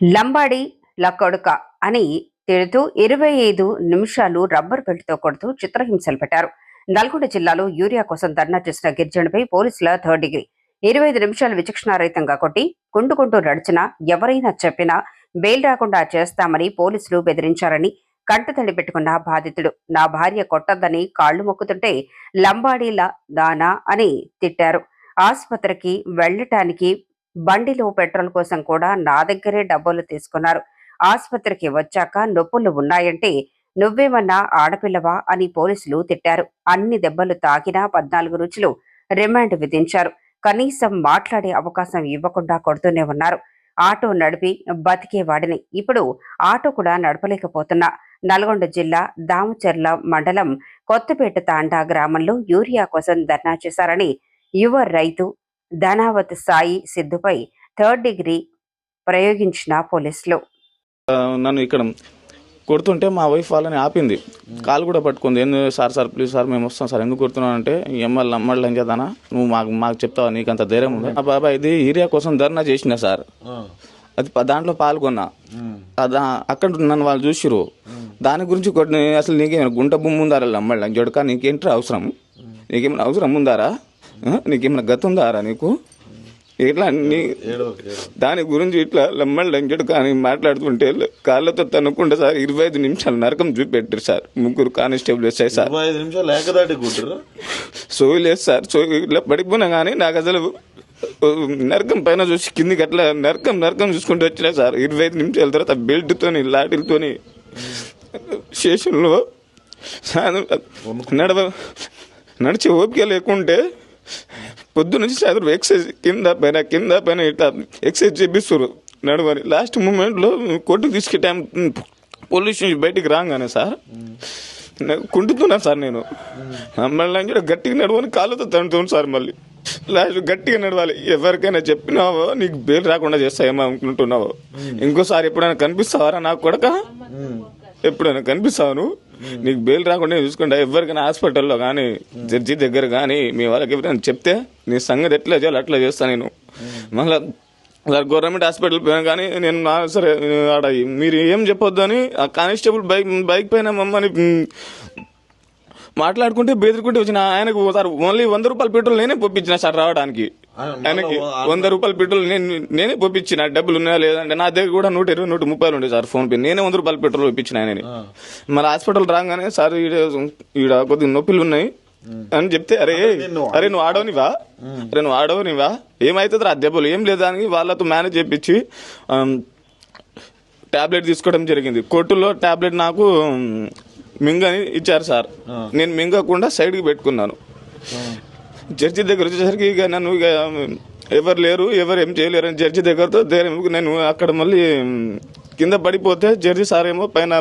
లంబాడి లకొడుక అని తిడుతూ ఇరవై ఐదు నిమిషాలు రబ్బర్ బెల్ట్తో కొడుతూ చిత్రహింసలు పెట్టారు. నల్గొండ జిల్లాలో యూరియా కోసం ధర్నా చేసిన గిరిజనుపై పోలీసుల థర్డ్ డిగ్రీ. ఇరవై ఐదు నిమిషాలు విచక్షణారహితంగా కొట్టి కుంటుకుంటూ నడిచినా ఎవరైనా చెప్పినా బెయిల్ రాకుండా చేస్తామని పోలీసులు బెదిరించారని కంటతడి పెట్టుకున్న బాధితుడు. నా భార్య కొట్టద్దని కాళ్ళు మొక్కుతుంటే లంబాడీల దానా అని తిట్టారు. ఆసుపత్రికి వెళ్ళటానికి బండిలో పెట్రోల్ కోసం కూడా నా దగ్గరే డబ్బులు తీసుకున్నారు. ఆసుపత్రికి వచ్చాక నొప్పులు ఉన్నాయంటే నువ్వేమన్నా ఆడపిల్లవా అని పోలీసులు తిట్టారు. అన్ని దెబ్బలు తాకినా పద్నాలుగు రోజులు రిమాండ్ విధించారు. కనీసం మాట్లాడే అవకాశం ఇవ్వకుండా కొడుతూనే ఉన్నారు. ఆటో నడిపి బతికేవాడిని ఇప్పుడు ఆటో కూడా నడపలేకపోతున్నా. నల్గొండ జిల్లా దామచర్ల మండలం కొత్తపేట తాండా గ్రామంలో యూరియా కోసం ధర్నా చేశారని యువ రైతు ధనావత్ సాయి సిద్ధుపై థర్డ్ డిగ్రీ ప్రయోగించిన పోలీసులు. నన్ను ఇక్కడ కొడుతుంటే మా వైఫ్ వాళ్ళని ఆపింది. కాలు కూడా పట్టుకుంది. ఎందుకు సార్ సార్ ప్లీజ్ సార్ మేము వస్తాం సార్. ఎందుకు కొడుతున్నావు? అంటే ఏం చేద్దానా? నువ్వు మాకు మాకు చెప్తావా? నీకు అంత ధైర్యం ఉంది? ఆ బాబా ఇది ఏరియా కోసం ధర్నా చేసిన సార్. అది దాంట్లో పాల్గొన్నా. అదా అక్కడ నన్ను వాళ్ళు చూసిరు దాని గురించి కొన్ని అసలు నీకేమైనా గుంట భూమి ఉందారా నమ్మళ్ళ జడక నీకేంట్రా అవసరం? నీకేమైనా అవసరం ఉందారా? నీకేమైనా గత ఉందారా నీకు? ఇట్లా నీ దాని గురించి ఇట్లా లమ్మడి లంకెడు కానీ మాట్లాడుతుంటే కాళ్ళతో తనుకుంటే సార్ ఇరవై ఐదు నిమిషాలు నరకం చూపెట్టారు సార్. ముగ్గురు కానిస్టేబుల్ వచ్చాయి సార్. సోయి లేదు సార్. సోయి ఇట్లా పడిపోయినా కానీ నాకు అసలు నరకం పైన చూసి కిందికి అట్లా నరకం నరకం చూసుకుంటూ వచ్చినా సార్. ఇరవై ఐదు నిమిషాల తర్వాత బెల్ట్తోని లాటిలతోని స్టేషన్లో నడవ నడిచి ఓపిక లేకుంటే పొద్దు నుంచి సాయంత్రం ఎక్సైజ్ కింద పైన కింద పైన ఇట్లా ఎక్సైజ్ చేపిస్తారు నడవని లాస్ట్ మూమెంట్లో కొట్టుకు తీసుకే టైం పోలీస్ నుంచి బయటికి రాగానే సార్ నాకు కుంటుతున్నా సార్ నేను. మళ్ళీ కూడా గట్టిగా నడవని కాళ్ళతో తండుతాను సార్ మళ్ళీ. లాస్ట్ గట్టిగా నడవాలి. ఎవరికైనా చెప్పినావో నీకు బెయిల్ రాకుండా చేస్తాయేమో అనుకుంటున్నావో. ఇంకోసారి ఎప్పుడైనా కనిపిస్తావారా నాకు కొడక? ఎప్పుడైనా కనిపిస్తాను నీకు బెయిల్ రాకుండా చూసుకుంటా. ఎవరికైనా హాస్పిటల్లో కానీ జడ్జి దగ్గర కానీ మీ వాళ్ళకి ఎవరైనా చెప్తే నీ సంగతి ఎట్లా చేయాలి అట్లా చేస్తాను నేను. మళ్ళీ గవర్నమెంట్ హాస్పిటల్ పోయినా కానీ నేను నా సరే ఆడ మీరు ఏం చెప్పొద్దు అని ఆ కానిస్టేబుల్ బైక్ బైక్ పైన మమ్మల్ని మాట్లాడుకుంటే బెదిరుకుంటే వచ్చిన ఆయనకు సార్ ఓన్లీ వంద రూపాయల పెట్రోల్ నేనే పంపించిన సార్ రావడానికి. ఆయనకి వంద రూపాయల పెట్రోల్ నేను నేనే పంపించిన డబ్బులు ఉన్నాయా లేదంటే నా దగ్గర కూడా నూట ఇరవై నూట ముప్పై ఉండే సార్ ఫోన్ పే. నేనే వంద రూపాయల పెట్రోల్ పంపించిన ఆయనని. మరి హాస్పిటల్ రాగానే సార్ ఈడ కొద్దిగా నొప్పులు ఉన్నాయి. అని చెప్తే అరే అరే నువ్వు ఆడవనివా అరే నువ్వు ఆడవనివా ఏమైతుంది రా దెబ్బలు? ఏం లేదా? అని వాళ్ళతో మేనేజ్ చేపించి టాబ్లెట్ తీసుకోవడం జరిగింది. కోర్టులో టాబ్లెట్ నాకు మింగని ఇచ్చారు సార్. నేను మింగకుండా సైడ్కి పెట్టుకున్నాను. జడ్జి దగ్గర వచ్చేసరికి ఇక నన్ను ఇక ఎవరు లేరు ఎవరు ఏం చేయలేరు అని జడ్జి దగ్గరతో నేను అక్కడ మళ్ళీ కింద పడిపోతే జడ్జి సార్ ఏమో పైన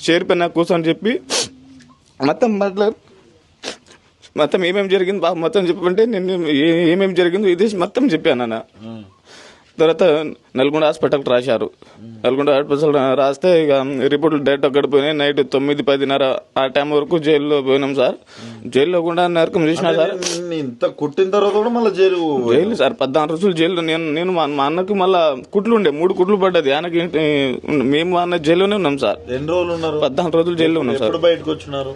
షేర్ పైన కూర్చొని చెప్పి మొత్తం మాట్లాడు మొత్తం ఏమేమి జరిగింది బాబు మొత్తం చెప్పంటే నేను ఏమేమి జరిగిందో ఇది మొత్తం చెప్పాను అన్న తర్వాత నల్గొండ హాస్పిటల్కి రాశారు. నల్గొండ హాస్పిటల్ రాస్తే ఇక రిపోర్ట్లు డైరెక్ట్ అక్కడ పోయినాయి. నైట్ తొమ్మిది పదిన్నర ఆ టైం వరకు జైల్లో పోయినాం సార్. జైల్లో కూడా నరకం చూసినా సార్. ఇంత కొట్టిన తర్వాత కూడా మళ్ళీ జైలు జైలు సార్ పద్నాలుగు రోజులు జైల్లో. నేను నేను మా అన్నకి మళ్ళా కుట్లు ఉండే మూడు కుట్లు పడ్డది. ఆయనకి మేము అన్న జైల్లోనే ఉన్నాం సార్. ఎన్ని రోజులు ఉన్నారు? పద్నాలుగు రోజులు జైల్లో ఉన్నాం సార్. బయటకు వచ్చినారు?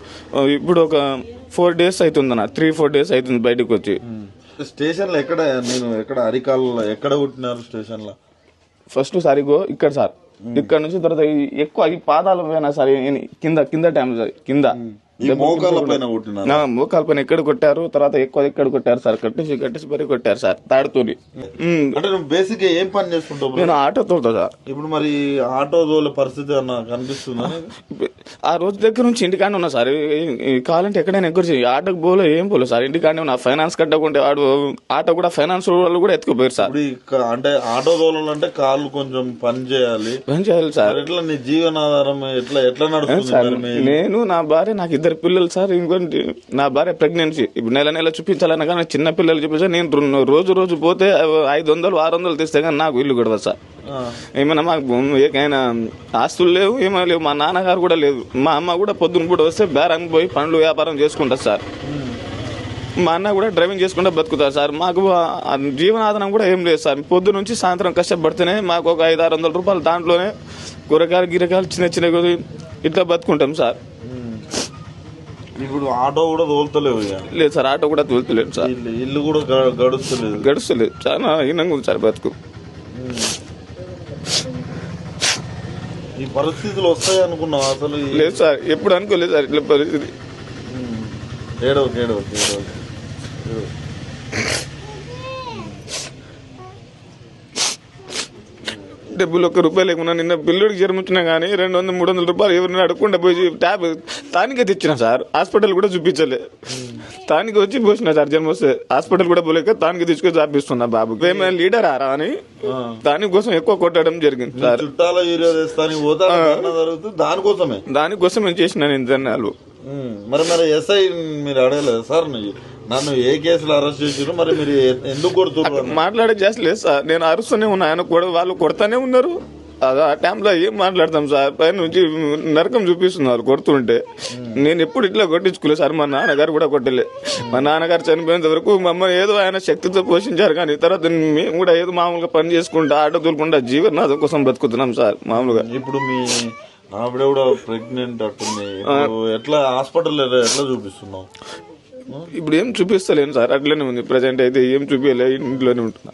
ఇప్పుడు ఒక ఫోర్ డేస్ అవుతుంది అన్న త్రీ ఫోర్ డేస్ అవుతుంది బయటకు వచ్చి. స్టేషన్లో ఎక్కడ నేను ఎక్కడ అరికాలలో ఎక్కడ కొట్టినారు స్టేషన్లో ఫస్ట్ సార్ ఇగో ఇక్కడ సార్. ఇక్కడ నుంచి తర్వాత ఎక్కువ ఈ పాదాల పైన సార్ కింద కింద టైం కింద. మోకాల పైన పైన ఎక్కడ కొట్టారు? తర్వాత ఎక్కువ ఎక్కడ కొట్టారు సార్? కట్టేసి కట్టేసి మరీ కొట్టారు సార్ తాడుతోని. అంటే నువ్వు బేసిక్గా ఏం పని చేసుకుంటావు? నేను ఆటో తోలుతా సార్. ఇప్పుడు మరి ఆటో దోలే పరిస్థితి అన్న కనిపిస్తుందా ఆ రోజు దగ్గర నుంచి ఇంటికాడే ఉన్నా సార్. కావాలంటే ఎక్కడైనా ఎగ్గర ఆటోకి పోలే ఏం పోలేదు సార్. ఇంటికాడే ఉన్నా. ఫైనాన్స్ కట్టకుంటే వాడు ఆటో కూడా ఫైనాన్స్ వాళ్ళు కూడా ఎత్తుకుపోయారు సార్. అంటే ఆటో దోలాలంటే కాళ్ళు కొంచెం పని చేయాలి. ఏం చేయాలి సార్. ఎట్లా నీ జీవనాధారం ఎట్లా ఎట్లా నడుస్తుంది నేను నా భార్య నాకు ఇద్దరు పిల్లలు సార్ ఇంకోటి నా భార్య ప్రెగ్నెన్సీ ఇప్పుడు నెల నెల చూపించాలన్నా కానీ చిన్న పిల్లలు చూపించా నేను రోజు రోజు పోతే ఐదు వందలు ఆరు వందలు తెస్తే కానీ నాకు ఇల్లు గొడవ సార్. ఏమైనా మాకు ఏకైనా ఆస్తులు లేవు ఏమీ లేవు. మా నాన్నగారు కూడా లేదు. మా అమ్మ కూడా పొద్దున కూడా వస్తే బేరం పోయి పండ్లు వ్యాపారం చేసుకుంటారు సార్. మా అన్న కూడా డ్రైవింగ్ చేసుకుంటూ బతుకుతారు సార్. మాకు జీవనాధారం కూడా ఏం లేదు సార్. పొద్దు నుంచి సాయంత్రం కష్టపడితేనే మాకు ఒక ఐదు ఆరు వందల రూపాయలు దాంట్లోనే కూరగాయలు గిరకాయలు చిన్న చిన్న ఇట్లా బతుకుంటాం సార్. ఇప్పుడు ఆటో కూడా తోలుతలేవు లేదు సార్ ఆటో కూడా తోలుతలేదు సార్. ఇల్లు కూడా గడుస్తలేదు. గడుస్తలేదు. చాలా హీనంగా ఉంది సార్ బతుకు. ఈ పరిస్థితులు వస్తాయి అనుకున్నావు అసలు లేదు సార్ ఎప్పుడు అనుకోలేదు సార్ ఇట్లా పరిస్థితి. ఉమ్. ఏడవకు ఏడవకు. డబ్బులు ఒక్క రూపాయలు లేకున్నా నిన్న పిల్లుడికి జ్వరం వచ్చినా కానీ రెండు వందలు మూడు వందల రూపాయలు ఎవరిని అడగకుండా పోయి ట్యాబ్ తానికే తెచ్చిన సార్. హాస్పిటల్ కూడా చూపించలే. తానికి వచ్చి పోసిన సార్ జ్వరం వస్తే. హాస్పిటల్ కూడా పోలేక తానికి తీసుకొని చాపిస్తున్నా బాబు. ఏమైనా లీడర్ ఆరా అని. దానికోసం ఎక్కువ కొట్టడం జరిగింది సార్. చుట్టాల దానికోసమే దానికోసం నేను చేసిన. మరి మరి ఎస్ఐ మీరు అడగలేదు సార్ నన్ను ఏ కేసులో అరెస్ట్ చేసారు మరి మీరు ఎందుకు కొడుతున్నారు మాట్లాడే చేసి లేదు సార్. నేను అరుస్తూనే ఉన్నా. ఆయన కూడా వాళ్ళు కొడతానే ఉన్నారు. అది ఆ టైంలో ఏం మాట్లాడతాం సార్? పైన నుంచి నరకం చూపిస్తున్నారు కొడుతుంటే. నేను ఎప్పుడు ఇట్లా కొట్టించుకోలేదు సార్. మా నాన్నగారు కూడా కొట్టలే. మా నాన్నగారు చనిపోయేంత వరకు మమ్మల్ని ఏదో ఆయన శక్తితో పోషించారు కానీ తర్వాత మేము కూడా ఏదో మామూలుగా పని చేసుకుంటా ఆటో తోలుకుంటా జీవనాథం కోసం బతుకుతున్నాం సార్ మామూలుగా. ఇప్పుడు మీ ఆవిడ కూడా ప్రెగ్నెంట్ అట్టుంది ఎట్లా హాస్పిటల్ ఎట్లా చూపిస్తున్నావు? ఇప్పుడు ఏం చూపిస్తలేను సార్. అట్లనే ఉంది. ప్రజెంట్ అయితే ఏం చూపించలే ఇంట్లోనే ఉంటున్నా.